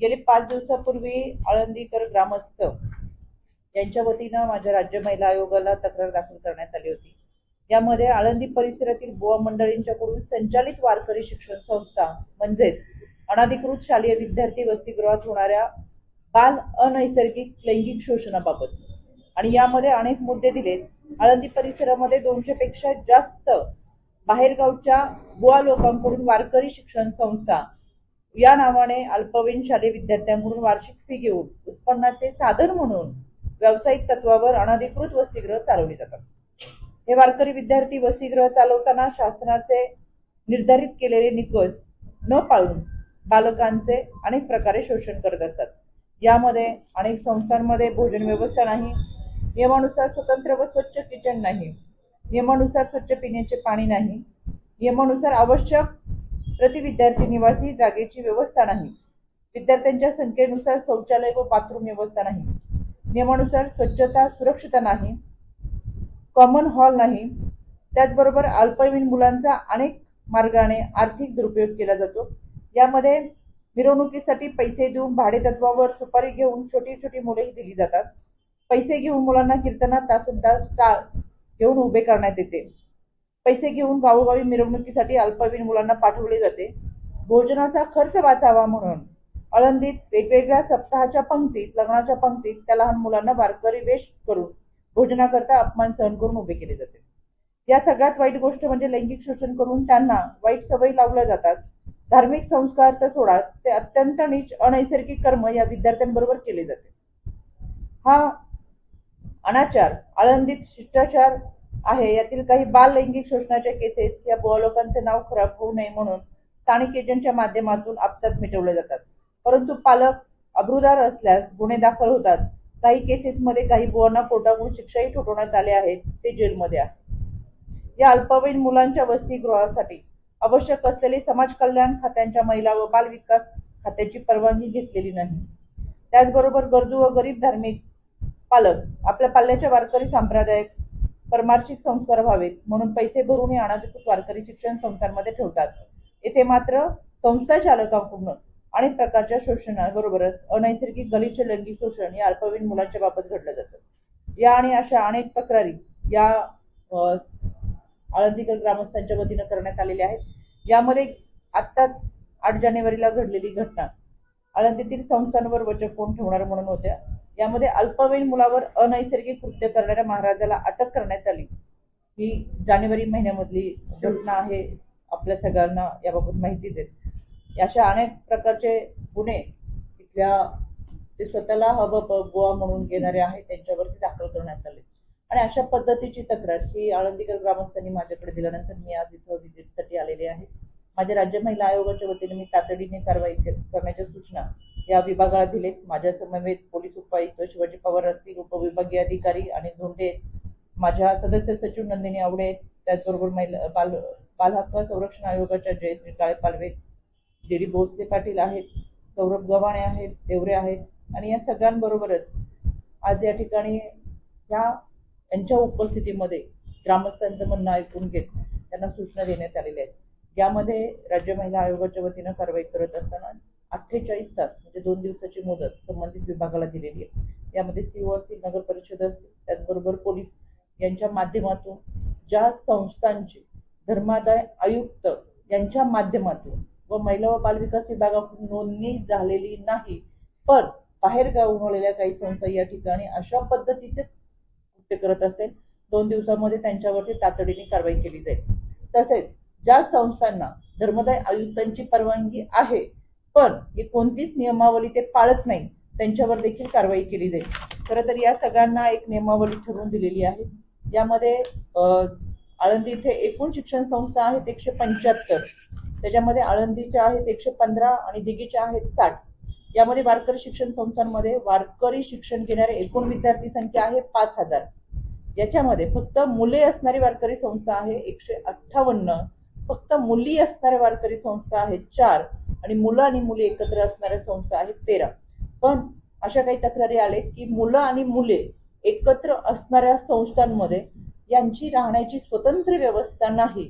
गेले पाच दिवसापूर्वी आळंदीकर ग्रामस्थ यांच्या वतीनं माझ्या राज्य महिला आयोगाला तक्रार दाखल करण्यात आली होती. यामध्ये आळंदी परिसरातील बुवा मंडळींच्याकडून संचालित वारकरी शिक्षण संस्था म्हणजेच अनाधिकृत शालेय विद्यार्थी वसतिगृहात होणाऱ्या बाल अनैसर्गिक लैंगिक शोषणाबाबत. आणि यामध्ये अनेक मुद्दे दिलेत. आळंदी परिसरामध्ये दोनशे पेक्षा जास्त बाहेरगावच्या बुवा लोकांकडून वारकरी शिक्षण संस्था या नावाने अल्पवयीन शालेय विद्यार्थ्यांकडून वार्षिक फी घेऊन उत्पन्नाचे साधन म्हणून व्यावसायिक तत्वावर अनधिकृत वसतिगृह चालवली जातात. हे वारकरी विद्यार्थी वसतिगृह चालवताना शासनाचे निर्धारित केलेले निकष न पाळून बालकांचे अनेक प्रकारे शोषण करत असतात. यामध्ये अनेक संस्थांमध्ये भोजन व्यवस्था नाही नियमानुसार स्वतंत्र व स्वच्छ किचन नाही नियमानुसार स्वच्छ पिण्याचे पाणी नाही नियमानुसार आवश्यक प्रति विद्यार्थी निवासी जागेची व्यवस्था नाही. विद्यार्थ्यांच्या संख्येनुसार शौचालय व बाथरूम व्यवस्था नाही. नियमानुसार स्वच्छता सुरक्षता नाही. कॉमन हॉल नाही. त्याचबरोबर अल्पवयीन मुलांचा अनेक मार्गाने आर्थिक दुरुपयोग केला जातो. यामध्ये मिरवणुकीसाठी पैसे देऊन भाडे तत्वावर सुपारी घेऊन छोटी छोटी मुलेही दिली जातात. पैसे घेऊन मुलांना कीर्तनात तासन तास टाळ घेऊन उभे करण्यात येते. पैसे घेऊन गावोगावी मिरवणुकीसाठी अल्पवयीन मुलांना पाठवले जाते. भोजनाचा खर्च वाचावा म्हणून आळंदीत वेगवेगळ्या सप्ताहाच्या पंक्तीत लग्नाच्या पंक्तीत त्या लहान मुलांना वारकरी वेश करून भोजनाकरता अपमान सहन करून उभे केले जाते. या सगळ्यात वाईट गोष्ट म्हणजे लैंगिक शोषण करून त्यांना वाईट सवयी लावल्या जातात. धार्मिक संस्कार तर सोडाच ते अत्यंत नीच अनैसर्गिक कर्म या विद्यार्थ्यांबरोबर केले जाते. हा अनाचार आळंदीत शिष्टाचार आहे. यातील काही बाल लैंगिक शोषणाच्या केसेस या बुवा लोकांचे नाव खराब होऊ नये म्हणून स्थानिक एजंटच्या माध्यमातून आपसात मिटवले जातात. परंतु पालक अब्रुदार असल्यास गुन्हे दाखल होतात. काही केसेसमध्ये काही बुवांना कोर्टाकडून शिक्षाही ठोठवण्यात आले आहेत. ते जेलमध्ये आहे या अल्पवयीन मुलांच्या वसतिगृहासाठी आवश्यक असलेली समाज कल्याण खात्यांच्या महिला व बाल विकास खात्याची परवानगी घेतलेली नाही. त्याचबरोबर गरजू व गरीब धार्मिक पालक आपल्या पाल्याच्या वारकरी सांप्रदायिक परमार्शिक संस्कार व्हावेत म्हणून पैसे भरून हे अनाधिकृत वारकरी शिक्षण संस्थांमध्ये ठेवतात. येथे मात्र संस्था चालकांकडून अनेक प्रकारच्या शोषणाबरोबरच अनैसर्गिक गलिच्छ लैंगिक शोषण या अल्पवयीन मुलांच्या बाबत घडलं जातं. या आणि अशा अनेक तक्रारी या आळंदीकर ग्रामस्थांच्या वतीनं करण्यात आलेल्या आहेत. यामध्ये आत्ताच आठ जानेवारीला घडलेली घटना. आळंदीतील संस्थांवर वचक कोण ठेवणार म्हणून होत्या. यामध्ये अल्पवयीन मुलावर अनैसर्गिक कृत्य करणाऱ्या महाराजाला अटक करण्यात आली. ही जानेवारी महिन्यामधली घटना आहे आपल्या सगळ्यांना याबाबत माहितीच आहे. अशा अनेक प्रकारचे गुन्हे इथल्या ते स्वतःला हब गोवा बुवा म्हणून घेणारे आहेत त्यांच्यावरती दाखल करण्यात आले. आणि अशा पद्धतीची तक्रार ही आळंदीकर ग्रामस्थांनी माझ्याकडे दिल्यानंतर मी आज इथं व्हिजिटसाठी आलेले आहे. माझ्या राज्य महिला आयोगाच्या वतीने मी तातडीने कारवाई करण्याच्या सूचना या विभागाला दिलेत. माझ्या समवेत पोलीस उपायुक्त शिवाजी पवार असतील उपविभागीय अधिकारी आणि धोंडे माझ्या सदस्य सचिव नंदिनी आवडे त्याचबरोबर महिला बाल बालहक्क संरक्षण आयोगाच्या जयश्री काळे पालवे जे डी भोसले पाटील आहेत सौरभ गव्हाणे आहेत देवरे आहेत आणि या सगळ्यांबरोबरच आज या ठिकाणी ह्या यांच्या उपस्थितीमध्ये ग्रामस्थांचं म्हणणं ऐकून घेत त्यांना सूचना देण्यात आलेल्या आहेत. यामध्ये राज्य महिला आयोगाच्या वतीनं कारवाई करत असताना अठ्ठेचाळीस तास म्हणजे दोन दिवसाची मुदत संबंधित विभागाला दिलेली आहे. यामध्ये सीओ असतील नगर परिषद असतील त्याचबरोबर पोलीस यांच्या माध्यमातून ज्या संस्थांची धर्मादाय आयुक्त यांच्या माध्यमातून व महिला व बालविकास विभागाकडून नोंदणी झालेली नाही पण बाहेर गावून आलेल्या काही संस्था या ठिकाणी अशा पद्धतीचे कृत्य करत असतील दोन दिवसामध्ये त्यांच्यावरती तातडीने कारवाई केली जाईल. तसेच ज्या संस्थांना धर्मदाय आयुक्तांची परवानगी आहे पण ही कोणतीच नियमावली ते पाळत नाही. त्यांच्यावर देखील कारवाई केली जाईल. खरं तर या सगळ्यांना एक नियमावली ठरवून दिलेली आहे. यामध्ये आळंदी इथे एकूण शिक्षण संस्था आहेत एकशे पंच्याहत्तर. त्याच्यामध्ये आळंदीच्या आहेत एकशे पंधरा आणि दिघीच्या आहेत साठ. यामध्ये वारकरी शिक्षण संस्थांमध्ये वारकरी शिक्षण घेणारे एकूण विद्यार्थी संख्या आहे पाच हजार. याच्यामध्ये फक्त मुले असणारी वारकरी संस्था आहे एकशे अठ्ठावन्न. फक्त मुली असणाऱ्या वारकरी संस्था आहेत चार. आणि मुलं आणि मुली एकत्र असणाऱ्या संस्था आहेत तेरा. पण अशा काही तक्रारी आलेत की मुलं आणि मुले एकत्र असणाऱ्या संस्थांमध्ये यांची राहण्याची स्वतंत्र व्यवस्था नाही.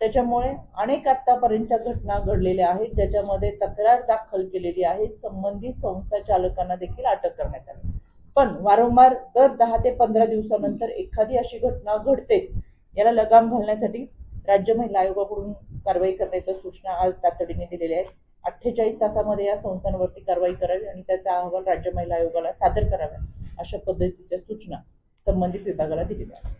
त्याच्यामुळे अनेक आतापर्यंतच्या घटना घडलेल्या आहेत ज्याच्यामध्ये तक्रार दाखल केलेली आहे. संबंधित संस्था चालकांना देखील अटक करण्यात आली. पण वारंवार दर दहा ते पंधरा दिवसानंतर एखादी अशी घटना घडते. याला लगाम घालण्यासाठी राज्य महिला आयोगाकडून कारवाई करण्याच्या सूचना आज तातडीने दिलेल्या आहेत. अठ्ठेचाळीस तासामध्ये या संस्थांवरती कारवाई करावी आणि त्याचा अहवाल राज्य महिला आयोगाला सादर करावा अशा पद्धतीच्या सूचना संबंधित विभागाला दिलेल्या आहेत.